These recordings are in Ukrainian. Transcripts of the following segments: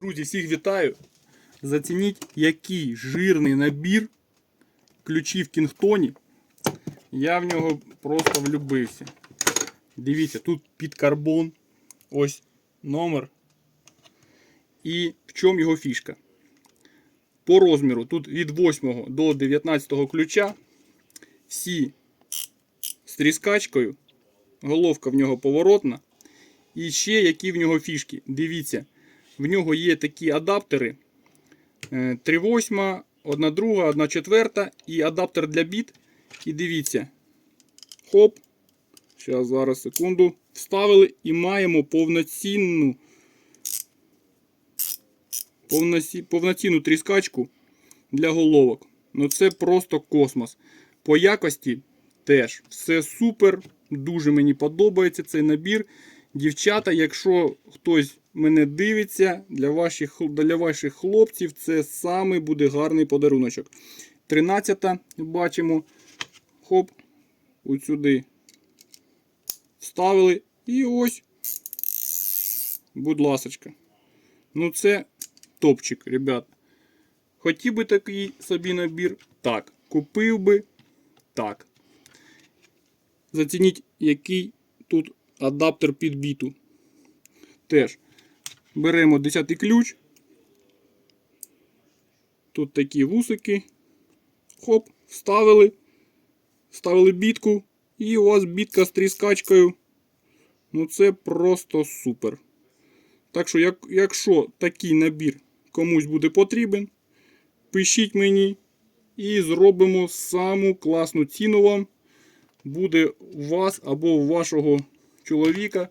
Друзі, всіх вітаю. Зацініть, який жирний набір ключів Кінгтоні. Я в нього просто влюбився. Дивіться, тут під карбон. Ось номер. І в чому його фішка? По розміру тут від 8 до 19 ключа. Всі з тріскачкою. Головка в нього поворотна. І ще які в нього фішки. Дивіться, в нього є такі адаптери. 3,8, 1 друга, 1 четверта і адаптер для біт. І дивіться. Хоп. Зараз, зараз, секунду. Вставили і маємо повноцінну повноці- повноцінну тріскачку для головок. Ну це просто космос. По якості теж все супер. Дуже мені подобається цей набір. Дівчата, якщо хтось мене дивиться, для ваших, для ваших хлопців це саме буде гарний подаруночок. 13 бачимо. Хоп, ось сюди вставили. І ось. Будь ласочка. Ну це топчик, ребят. Хотів би такий собі набір? Так. Купив би? Так. Зацініть, який тут адаптер під біту. Теж беремо 10 ключ. Тут такі вусики. Хоп, вставили. Вставили бітку. І у вас бітка з тріскачкою. Ну це просто супер. Так що, як, якщо такий набір комусь буде потрібен, пишіть мені і зробимо саму класну ціну вам. Буде у вас або у вашого чоловіка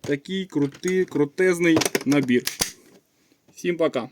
такий крутий, крутезний набір. Всім пока!